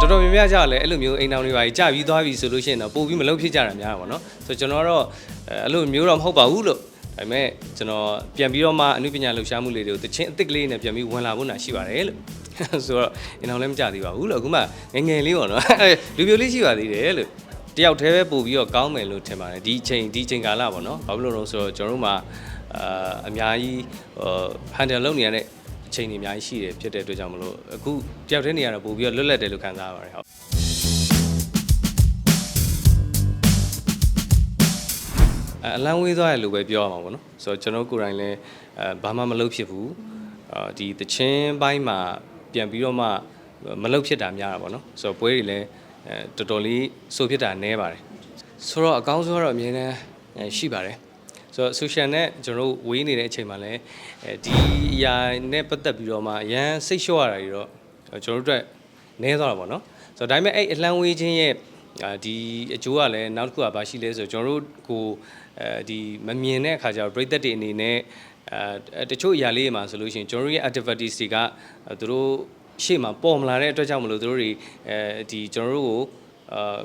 တော်တော်များများကြာလဲအဲ့လိုမျိုးအိမ်တောင်တွေပါကြာပြီးသွားပြီဆိုလို့ရှိရင်တော့ပို့ပြီးမလုပ်ဖြစ်ကြတာများတာပေါ့နော်ဆိုတော့ကျွန်တော်ကတော့အဲ့လိုမျိုးတော့မဟုတ်ပါဘူးလို့ဒါပေမဲ့ကျွန်တော်ပြန်ပြီးတော့မှအနုပညာလှူရှားမှုလေးတွေကိုတချင်းအစ်စ်ကလေးနဲ့ပြန်ပြီးဝင်လာဖို့နာရှိပါတယ်လို့ဆိုတော့အိမ်တောင်လည်းမကြသေးပါဘူးလို့အခုမှငယ်ငယ်လေးပေါ့နော်လူပြိုလေးရှိပါသေးတယ်လို့တယောက်တည်းပဲပို့ပြီးတော့ကောင်းမယ်လို့ထင်ပါတယ်ဒီအချိန်ဒီအချိန်ကာလပေါ့နော်ဘာဖြစ်လို့လဲဆိုတော့ကျွန်တော်တို့မှာအာအများကြီးဟိုဟန်တယ်လုပ်နေရတဲ့ အချိန်တွေအများကြီးရှိတယ်ဖြစ်တဲ့အတွက်ကြောင့်မလို့အခုတယောက်တည်းနေရတော့ပို့ပြီးတော့လွတ်လပ်တယ်လို့ခံစားရပါတယ်ဟုတ်အဲအလံဝေးသွားတယ်လို့ပဲပြောရမှာပေါ့နော်ဆိုတော့ကျွန်တော်ကိုယ်တိုင်လည်းအဲဘာမှမလုပ်ဖြစ်ဘူးအာဒီတချင်းပိုင်းမှာပြန်ပြီးတော့မှမလုပ်ဖြစ်တာများတာပေါ့နော်ဆိုတော့ပွဲတွေလည်းအဲတော်တော်လေးစိုးဖြစ်တာနည်းပါတယ်ဆိုတော့အကောင်းဆုံးကတော့အမြဲတမ်းအဲရှိပါတယ် ဆိုတော့ social နဲ့ကျွန်တော်တို့ဝေးနေတဲ့အချိန်မှာလည်းအဲဒီအရာနဲ့ပတ်သက်ပြီးတော့မှအရန်စိတ်လျှော့ရတာတွေတော့ကျွန်တော်တို့အတွက်နည်းသွားတာပေါ့နော်ဆိုတော့ဒါပေမဲ့အဲ့အလံဝေးခြင်းရဲ့အာဒီအကျိုးကလည်းနောက်တစ်ခုကဘာရှိလဲဆိုတော့ကျွန်တော်တို့ကိုအဲဒီမမြင်တဲ့အခါကျတော့ပြည်သက်တွေအနေနဲ့အဲတချို့အရာလေးတွေမှာဆိုလို့ရှိရင်ကျွန်တော်တို့ရဲ့ activities တွေကအဲသူတို့ရှေ့မှာပေါ်မလာတဲ့အတွက်ကြောင့်မလို့သူတို့တွေအဲဒီကျွန်တော်တို့ကိုအာ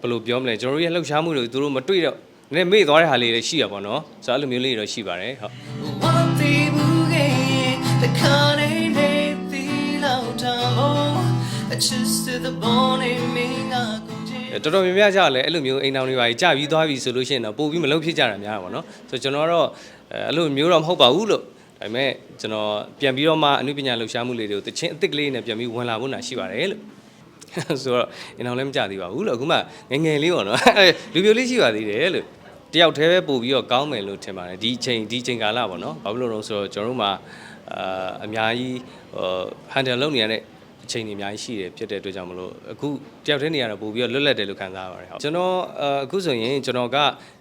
ဘယ်လိုပြောမလဲကျွန်တော်တို့ရဲ့လှုပ်ရှားမှုတွေသူတို့မတွေ့တော့ နည်းနည်းမေ့သွားတဲ့ဟာလေးတွေရှိရပါတော့ဆိုတော့အဲ့လိုမျိုးလေးတွေတော့ရှိပါတယ်ဟုတ် One day boogie, the cunning day, the loud time, a kiss to the bone in me, not go အဲတော်တော်များများကြာလဲအဲ့လိုမျိုးအိမ်တောင်တွေပါကြီးကြာပြီးသွားပြီဆိုလို့ရှိရင်တော့ပို့ပြီးမလုပ်ဖြစ်ကြတာများတာပေါ့နော်ဆိုတော့ကျွန်တော်ကတော့အဲအဲ့လိုမျိုးတော့မဟုတ်ပါဘူးလို့ဒါပေမဲ့ကျွန်တော်ပြန်ပြီးတော့မှအနုပညာလှူရှားမှုလေးတွေကိုတချင်းအစ်စ်ကလေးနဲ့ပြန်ပြီးဝင်လာဖို့နာရှိပါတယ်လို့ဆိုတော့အိမ်တောင်လည်းမကြသေးပါဘူးလို့အခုမှငယ်ငယ်လေးပေါ့နော်အဲလူပြိုလေးရှိပါသေးတယ်လို့ တယောက်တည်းပဲပို့ပြီးတော့ကောင်းမယ်လို့ထင်ပါတယ်ဒီအချိန်ဒီအချိန်ကာလပေါ့နော်ဘာဖြစ်လို့လဲဆိုတော့ကျွန်တော်တို့မှာအာအများကြီးဟိုဟန်တယ်လုပ်နေရတဲ့အချိန်တွေအများကြီးရှိတယ်ဖြစ်တဲ့အတွက်ကြောင့်မလို့အခုတယောက်တည်းနေရတော့ပို့ပြီးတော့လွတ်လပ်တယ်လို့ခံစားရပါတယ်ဟုတ်ကျွန်တော်အာအခုဆိုရင်ကျွန်တော်က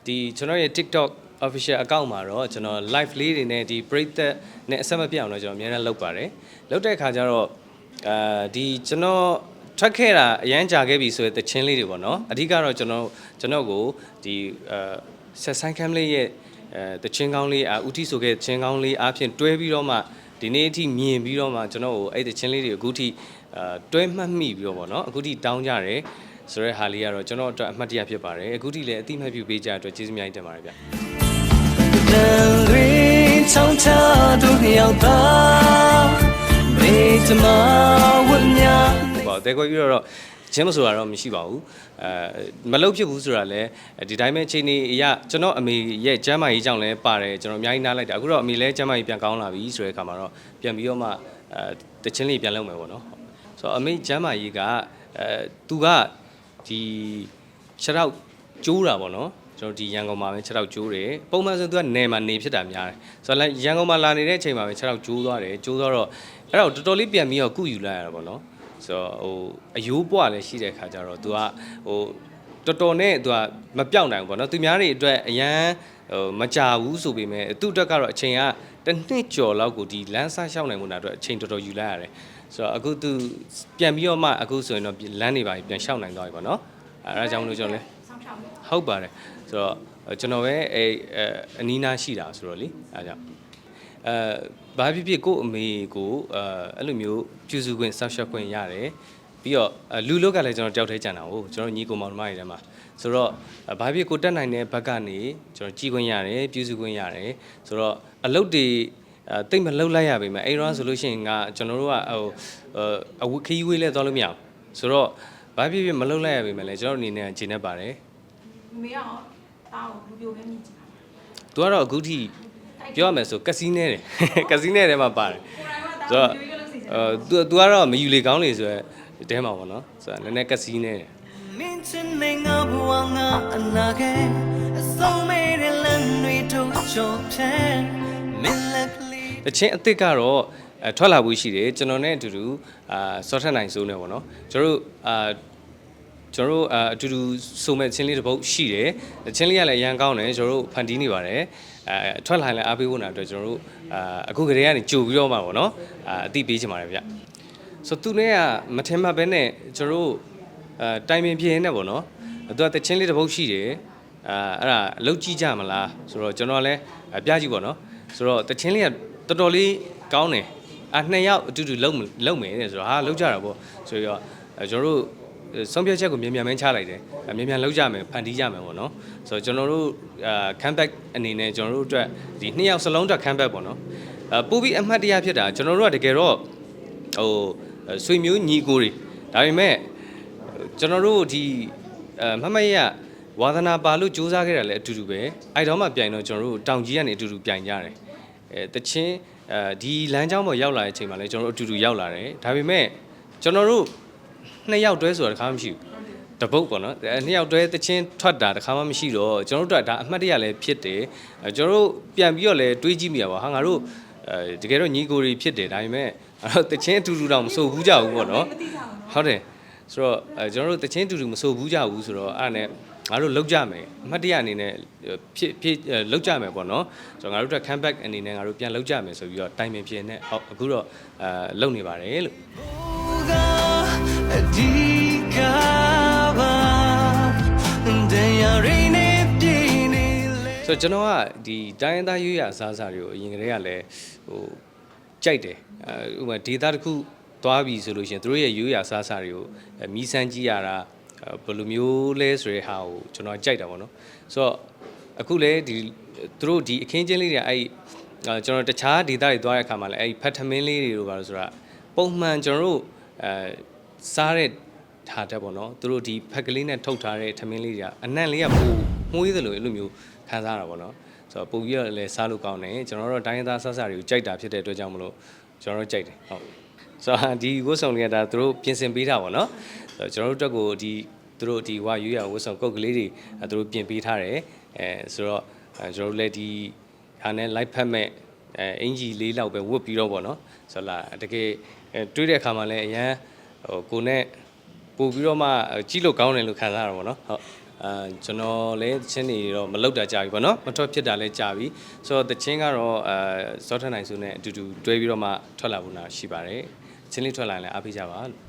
ဒီကျွန်တော်ရဲ့ TikTok official account မှာတော့ကျွန်တော် live လေးတွေနဲ့ဒီပရိသတ်နဲ့အဆက်မပြတ်အောင်တော့ကျွန်တော်အများနဲ့လုပ်ပါတယ်လုပ်တဲ့အခါကျတော့အာဒီကျွန်တော်ထွက်ခဲ့တာအရန်ကြာခဲ့ပြီဆိုတဲ့တခြင်းလေးတွေပေါ့နော်အဓိကတော့ကျွန်တော်ကျွန်တော်ကိုဒီအာ ဆက်ဆိုင်ကမ်လေးရဲ့အဲတချင်းကောင်းလေးအာဥတီဆိုခဲ့တချင်းကောင်းလေးအားဖြင့်တွဲပြီးတော့မှဒီနေ့အထိမြင်ပြီးတော့မှကျွန်တော်ကိုအဲ့တချင်းလေးတွေအခုထိအာတွဲမှတ်မိပြီးတော့ဗောနော်အခုထိတောင်းကြတယ်ဆိုတဲ့ဟာလေးကတော့ကျွန်တော်အတွက်အမှတ်တရဖြစ်ပါတယ်အခုထိလည်းအတိအမှတ်ပြုပေးကြတဲ့အတွက်ကျေးဇူးအများကြီးတင်ပါတယ်ဗျတန်ရီချောင်းချတို့ရောက်တာမေတ္တာဝတ်မြတ်ဟောတဲခွဲပြီးတော့ ချင်းမဆိုတာတော့မရှိပါဘူးအဲမလုတ်ဖြစ်ဘူးဆိုတာလည်းဒီတိုင်းပဲအချိန်ကြီးအရကျွန်တော်အမေရဲ့ကျမ်းမာရေးကြောင့်လည်းပါတယ်ကျွန်တော်အများကြီးနားလိုက်တာအခုတော့အမေလည်းကျမ်းမာရေးပြန်ကောင်းလာပြီဆိုတဲ့အခါမှာတော့ပြန်ပြီးတော့မှအဲတချင်းလေးပြန်လုပ်မယ်ပေါ့နော်ဆိုတော့အမေကျမ်းမာရေးကအဲသူကဒီခြေထောက်ကျိုးတာပေါ့နော်ကျွန်တော်ဒီရန်ကုန်မှာပဲခြေထောက်ကျိုးတယ်ပုံမှန်ဆိုသူကနယ်မှာနေဖြစ်တာများတယ်ဆိုတော့ရန်ကုန်မှာလာနေတဲ့အချိန်မှာပဲခြေထောက်ကျိုးသွားတယ်ကျိုးသွားတော့အဲ့တော့တော်တော်လေးပြန်ပြီးတော့ကုယူလိုက်ရတာပေါ့နော် ဆိုတော့ဟိုအယိုးပွားလည်းရှိတဲ့ခါကျတော့ तू ကဟိုတော်တော်နဲ့ तू ကမပြောင်းနိုင်ဘူးပေါ့နော်သူများတွေအတွက်အရန်ဟိုမကြဘူးဆိုပေမဲ့သူ့အတွက်ကတော့အချိန်ကတစ်နှစ်ကျော်လောက်ကိုဒီလမ်းဆရှောင်းနိုင်မှုနာအတွက်အချိန်တော်တော်ယူလိုက်ရတယ်ဆိုတော့အခုသူပြန်ပြီးတော့မှအခုဆိုရင်တော့လမ်းတွေပါပြန်ရှောင်းနိုင်သွားပြီပေါ့နော်အဲဒါကြောင့်မလို့ကျွန်တော်လဲဟုတ်ပါတယ်ဆိုတော့ကျွန်တော်ပဲအဲအနီးနားရှိတာဆိုတော့လေအဲဒါကြောင့် အဲဘာဖြစ်ဖြစ်ကို့အမေကိုအဲအဲ့လိုမျိုးပြုစုခွင့်ဆောက်ရှက်ခွင့်ရတယ်ပြီးတော့အဲလူလုတ်ကလည်းကျွန်တော်တယောက်တည်းကြံတာဟုတ်ကျွန်တော်ညီကိုမောင်နှမတွေထဲမှာဆိုတော့အဲဘာဖြစ်ကိုတက်နိုင်တဲ့ဘက်ကနေကျွန်တော်ကြည်ခွင့်ရတယ်ပြုစုခွင့်ရတယ်ဆိုတော့အလုတ်တွေအဲတိတ်မလှုပ်လိုက်ရပါမယ်အဲ့တော့ဆိုလို့ရှိရင်ကကျွန်တော်တို့ကဟိုအဝခီးဝေးလဲသွားလို့မရဘူးဆိုတော့ဘာဖြစ်ဖြစ်မလှုပ်လိုက်ရပါမယ်လေကျွန်တော်အနေနဲ့ဂျင်းနေပါတယ်မေရောတားကိုလူပြိုပဲမြင်ချင်တာသူကတော့အခုထိ ပြောရမယ်ဆိုကက်စီနဲတယ်ကက်စီနဲထဲမှာပါတယ်ဆိုတော့အဲသူသူကတော့မယူလေကောင်းလေဆိုရဲတဲမှာပေါ့နော်ဆိုတော့နည်းနည်းကက်စီနဲတယ်မင်းချင်းမင်းငါဘဝငါအနာကဲအဆုံးမေးတဲ့လမ်းတွေတို့ချောဖြဲမင်းလက်ကလေးတချင်းအစ်စ်ကတော့ထွက်လာဖို့ရှိတယ်ကျွန်တော်နဲ့အတူတူအာဆော့ထက်နိုင်စိုးနေပေါ့နော်ကျွန်တော်တို့အာ ကျွန်တော်တို့အာအတူတူစုံမဲ့ချင်းလေးတစ်ပုတ်ရှိတယ်ချင်းလေးကလည်းအရန်ကောင်းတယ်ကျွန်တော်တို့ဖန်တီးနေပါတယ်အဲထွက်လာရင်လည်းအားပေးဖို့နာအတွက်ကျွန်တော်တို့အာအခုကလေးကနေကြိုပြီးတော့မှပေါ့နော်အာအတိပေးချင်ပါတယ်ဗျဆိုသူနဲ့ကမထင်မှတ်ဘဲနဲ့ကျွန်တော်တို့အဲတိုင်ပင်ပြင်းနေပေါ့နော်သူကတချင်းလေးတစ်ပုတ်ရှိတယ်အာအဲ့ဒါအလုပ်ကြည့်ကြမလားဆိုတော့ကျွန်တော်လည်းပြကြည့်ပေါ့နော်ဆိုတော့တချင်းလေးကတော်တော်လေးကောင်းတယ်အာနှစ်ယောက်အတူတူလုံလုံမယ်တဲ့ဆိုတော့ဟာလုံကြတာပေါ့ဆိုတော့အဲကျွန်တော်တို့ ဆုံးဖြတ်ချက်ကိုမြန်မြန်မင်းချလိုက်တယ်အဲမြန်မြန်လုံကြမယ်ဖန်တီးကြမယ်ပေါ့နော်ဆိုတော့ကျွန်တော်တို့အာ comeback အနေနဲ့ကျွန်တော်တို့အတွက်ဒီနှစ်ယောက်စလုံးအတွက် comeback ပေါ့နော်အဲပို့ပြီးအမှတ်တရဖြစ်တာကျွန်တော်တို့ကတကယ်တော့ဟိုဆွေမျိုးညီကိုတွေဒါပေမဲ့ကျွန်တော်တို့ဒီအဲမမရဝါသနာပါလို့စူးစမ်းခဲ့တာလည်းအတူတူပဲအဲ့တော့မှပြိုင်တော့ကျွန်တော်တို့တောင်ကြီးကနေအတူတူပြိုင်ကြတယ်အဲတချင်းအဲဒီလမ်းကြောင်းပေါ်ရောက်လာတဲ့အချိန်မှာလည်းကျွန်တော်တို့အတူတူရောက်လာတယ်ဒါပေမဲ့ကျွန်တော်တို့ နှစ်ယောက်တွဲဆိုတာတစ်ခါမှမရှိဘူးတပုတ်ပေါ့နော်အဲနှစ်ယောက်တွဲတချင်းထွက်တာတစ်ခါမှမရှိတော့ကျွန်တော်တို့ကဒါအမှတ်တရလည်းဖြစ်တယ်အဲကျွန်တော်တို့ပြန်ပြီးတော့လည်းတွေးကြည့်မိရပါဟာငါတို့အဲတကယ်တော့ညီကိုတွေဖြစ်တယ်ဒါပေမဲ့အဲ့တော့တချင်းအတူတူတော့မဆိုဘူးကြဘူးပေါ့နော်မသိကြဘူးနော်ဟုတ်တယ်ဆိုတော့အဲကျွန်တော်တို့တချင်းတူတူမဆိုဘူးကြဘူးဆိုတော့အဲ့ဒါနဲ့ငါတို့လောက်ကြမယ်အမှတ်တရအနေနဲ့ဖြစ်ဖြစ်လောက်ကြမယ်ပေါ့နော်ဆိုတော့ငါတို့အတွက် comeback အနေနဲ့ငါတို့ပြန်လောက်ကြမယ်ဆိုပြီးတော့တိုင်ပင်ဖြစ်နေဟုတ်အခုတော့အဲလုံနေပါတယ်လို့ ဆိုတော့ကျွန်တော်ကဒီတိုင်းရင်းသားရွေးရအစားအစာတွေကိုအရင်ကတည်းကလည်းဟိုကြိုက်တယ်အဲဥပမာဒေတာတစ်ခုသွားပြီဆိုလို့ရှိရင်တို့ရဲ့ရွေးရအစားအစာတွေကိုအဲမီးစမ်းကြည့်ရတာအဲဘယ်လိုမျိုးလဲဆိုတဲ့ဟာကိုကျွန်တော်ကြိုက်တာပေါ့နော်ဆိုတော့အခုလည်းဒီသူတို့ဒီအခင်းချင်းလေးတွေအဲ့အဲကျွန်တော်တခြားဒေတာတွေသွားတဲ့အခါမှာလည်းအဲ့ဖတ်ထမင်းလေးတွေတို့ပါလို့ဆိုတာပုံမှန်ကျွန်တော်တို့အဲစားတဲ့ ဟာတက်ပေါ့နော်သူတို့ဒီဖက်ကလေးနဲ့ထုတ်ထားတဲ့ထမင်းလေးတွေကအနံ့လေးကပိုမှုေးသလိုအဲ့လိုမျိုးခံစားရတာပေါ့နော်ဆိုတော့ပုံပြီးတော့လည်းစားလို့ကောင်းတယ်ကျွန်တော်တို့တိုင်းရင်းသားဆက်စားတွေကိုကြိုက်တာဖြစ်တဲ့အတွက်ကြောင့်မလို့ကျွန်တော်တို့ကြိုက်တယ်ဟုတ်ဆိုတော့ဒီဝတ်ဆောင်လေးကဒါသူတို့ပြင်ဆင်ပေးတာပေါ့နော်ဆိုတော့ကျွန်တော်တို့အတွက်ကိုဒီသူတို့ဒီဝါရွေးရဝတ်ဆောင်ကုတ်ကလေးတွေအဲသူတို့ပြင်ပေးထားတယ်အဲဆိုတော့အဲကျွန်တော်တို့လည်းဒီဟာနဲ့ live ဖတ်မဲ့အဲအင်ဂျီလေးလောက်ပဲဝတ်ပြီးတော့ပေါ့နော်ဆိုတော့လာတကယ်အဲတွေးတဲ့အခါမှာလည်းအရန်ဟိုကိုနဲ့ ပို့ပြီးတော့မှကြည့်လို့ကောင်းတယ်လို့ခံစားရတာပေါ့နော်ဟုတ်အာကျွန်တော်လည်းတချင်းတွေတော့မလောက်တာကြာပြီပေါ့နော်မထွက်ဖြစ်တာလည်းကြာပြီဆိုတော့တချင်းကတော့အာစောထနိုင်စုနဲ့အတူတူတွဲပြီးတော့မှထွက်လာဖို့နာရှိပါတယ်ချင်းလေးထွက်လာရင်လည်းအားပေးကြပါလို့